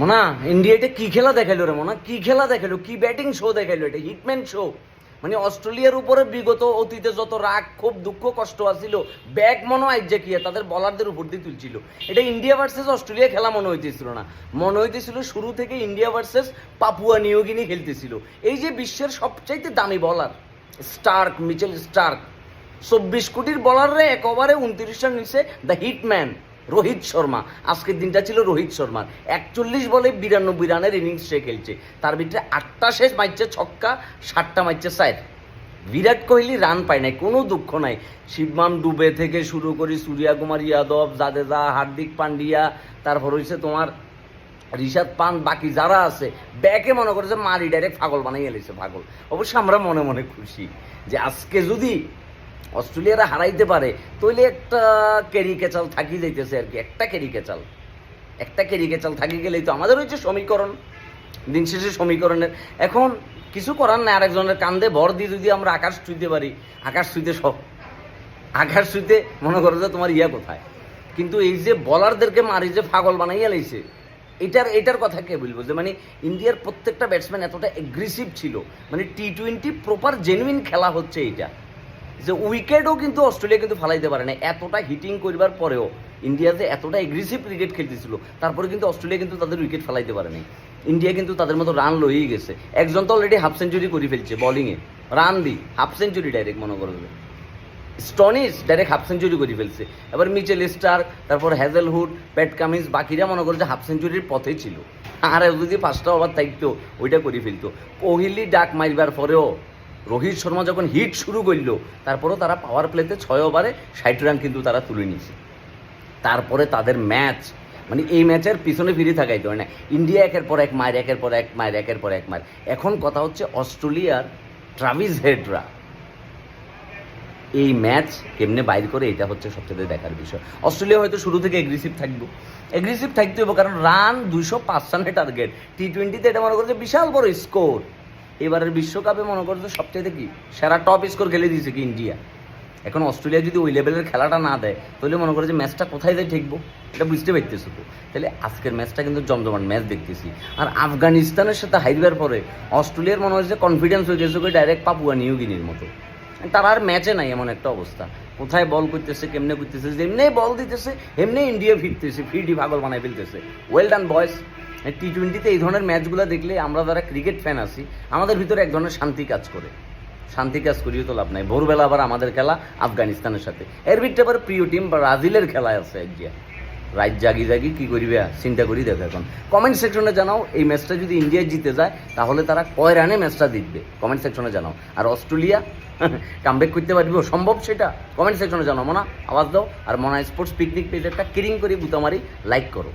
Mona India এটা কি খেলা দেখাইলো রে মোনা? কি খেলা দেখাইলো? কি ব্যাটিং শো দেখাইলো এটা? হিটম্যান শো মানে অস্ট্রেলিয়ার উপরে বিগত অতীতে যত রাগ খুব দুঃখ, কষ্ট আছিল, ব্যাগ মনে যে কি, তাদের বলারদের উপর দিয়ে তুলছিল। এটা ইন্ডিয়া ভার্সেস অস্ট্রেলিয়া খেলা মনে হইতেছিল না। মনে হইতেছিল শুরু থেকে India versus Papua New Guinea খেলতেছিল। এই যে বিশ্বের সবচাইতে দামি বলার স্টার্ক মিচেল স্টার্ক চব্বিশ কোটির বলাররে এক ওভারে উনত্রিশ রান নিচ্ছে দ্য হিটম্যান রোহিত শর্মা। আজকের দিনটা ছিল রোহিত শর্মার। একচল্লিশ বলে বিরানব্বই রানের ইনিংস সে খেলছে। তার ভিতরে আটটা শেষ মারছে, ছক্কা, সাতটা মারছে সাইড বিরাট কোহলি রান পায় নাই, কোনো দুঃখ নাই। শিবমাম ডুবে থেকে শুরু করি সূর্যা কুমার যাদব, জাদেজা, হার্দিক পান্ডিয়া, তারপর হয়েছে তোমার ঋষাদ পান, বাকি যারা আছে, ব্যাকে মনে করেছে মারি, ডাইরেক্ট পাগল বানাই এলেছে পাগল অবশ্য আমরা মনে মনে খুশি যে আজকে যদি অস্ট্রেলিয়ারা হারাইতে পারে তাহলে একটা ক্যারি কেচাল থাকি যাইতেছে আর কি, একটা ক্যারি কেচাল। একটা ক্যারি কেচাল থাকি গেলেই তো আমাদের হচ্ছে সমীকরণ। দিন শেষে সমীকরণের। এখন কিছু করার নাই, আরেকজনের কান্দে ভর দিয়ে যদি আমরা আকাশ ছুঁইতে পারি, আকাশ ছুঁইতে সব। আকাশ ছুঁইতে মনে করো যে তোমার ইয়া কোথায়। কিন্তু এই যে বলারদেরকে মারি যে পাগল বানাইয়া লাইছে, এটার এটার কথা কে বলব? যে মানে ইন্ডিয়ার প্রত্যেকটা ব্যাটসম্যান এতটা এগ্রেসিভ ছিল। মানে টি টোয়েন্টি প্রপার জেনুইন খেলা হচ্ছে এইটা। যে উইকেটও কিন্তু অস্ট্রেলিয়া কিন্তু ফালাইতে পারে না এতটা হিটিং করবার পরেও ইন্ডিয়া যে এতটা এগ্রেসিভ ক্রিকেট খেলতেছিল, তারপরে কিন্তু অস্ট্রেলিয়া কিন্তু তাদের উইকেট ফালাইতে পারেনি ইন্ডিয়া কিন্তু তাদের মতো রান লইয়েই গেছে। একজন তো অলরেডি হাফ সেঞ্চুরি করে ফেলছে বলিংয়ে রান দি হাফ সেঞ্চুরি ডাইরেক্ট মনে করবে স্টনিস ডাইরেক্ট হাফ সেঞ্চুরি করে ফেলছে। এবার মিচেল স্টার তারপর হ্যাজেলহুড প্যাট কামিন্স বাকিরা মনে করে যে হাফ সেঞ্চুরির পথে ছিল। আর যদি পাঁচটা ওভার থাকতো, ওইটা করে ফেলতো। কোহলি ডাক মারবার পরেও রোহিত শর্মা যখন হিট শুরু করল, তারপরেও তারা পাওয়ার প্লেতে ছয় ওভারে ষাট রান কিন্তু তারা তুলে নিয়েছে। তারপরে তাদের ম্যাচ মানে এই ম্যাচের পিছনে ফিরে থাকাইতে তো না ইন্ডিয়া একের পর এক মায়ের একের পর এক মায়ের একের পর এক মায়ের এখন কথা হচ্ছে অস্ট্রেলিয়ার ট্রাভিস হেডরা এই ম্যাচ কেমনে বাইর করে, এটা হচ্ছে সবচেয়ে দেখার বিষয়। অস্ট্রেলিয়া হয়তো শুরু থেকে এগ্রেসিভ থাকব। এগ্রেসিভ থাকতে হবে, কারণ রান দুইশো পাঁচ রানের টার্গেট টি টোয়েন্টিতে এটা মনে করছে বিশাল বড় স্কোর এবারের বিশ্বকাপে মনে করছে সবচেয়ে কি, সেরা টপ স্কোর খেলে দিয়েছে কি ইন্ডিয়া। এখন অস্ট্রেলিয়া যদি ওই লেভেলের খেলাটা না দেয়, তাহলে মনে করে যে ম্যাচটা কোথায় যায় ঠেকবো, এটা বুঝতে পারতেছো তো। তাহলে আজকের ম্যাচটা কিন্তু জমজমাট ম্যাচ দেখতেছি। আর আফগানিস্তানের সাথে হাইরবার পরে অস্ট্রেলিয়ার মনে হচ্ছে কনফিডেন্স হয়ে গেছে ডাইরেক্ট পাপুয়া নিউগিনির মতো। তারা আর ম্যাচে নাই এমন একটা অবস্থা। কোথায় বল করতেছে, কেমনে করতেছে, যেমনি বল দিতেছে এমনি ইন্ডিয়া ফিরতেছে ফিরডি পাগল বানায় ফেলতেছে। ওয়েল ডান বয়েস টি টোয়েন্টিতে এই ধরনের ম্যাচগুলো দেখলে আমরা যারা ক্রিকেট ফ্যান আছি, আমাদের ভিতরে এক ধরনের শান্তি কাজ করে। শান্তি কাজ করিও তো লাভ নাই। ভোরবেলা আবার আমাদের খেলা আফগানিস্তানের সাথে। এর ভিতরে আবার প্রিয় টিম ব্রাজিলের খেলায় আছে একদিয়া রাত জাগি জাগি কি করিবে? চিন্তা করি দেখো এখন। কমেন্ট সেকশনে জানাও, এই ম্যাচটা যদি ইন্ডিয়া জিতে যায়, তাহলে তারা কয় রানে ম্যাচটা জিতবে? কমেন্ট সেকশনে জানাও। আর অস্ট্রেলিয়া কামব্যাক করতে পারবে সম্ভব সেটা? কমেন্ট সেকশনে জানাও। মনা, আওয়াজ দাও। আর মনা স্পোর্টস পিকনিক পেজ একটা কিরিং করে বুতামারি লাইক করো।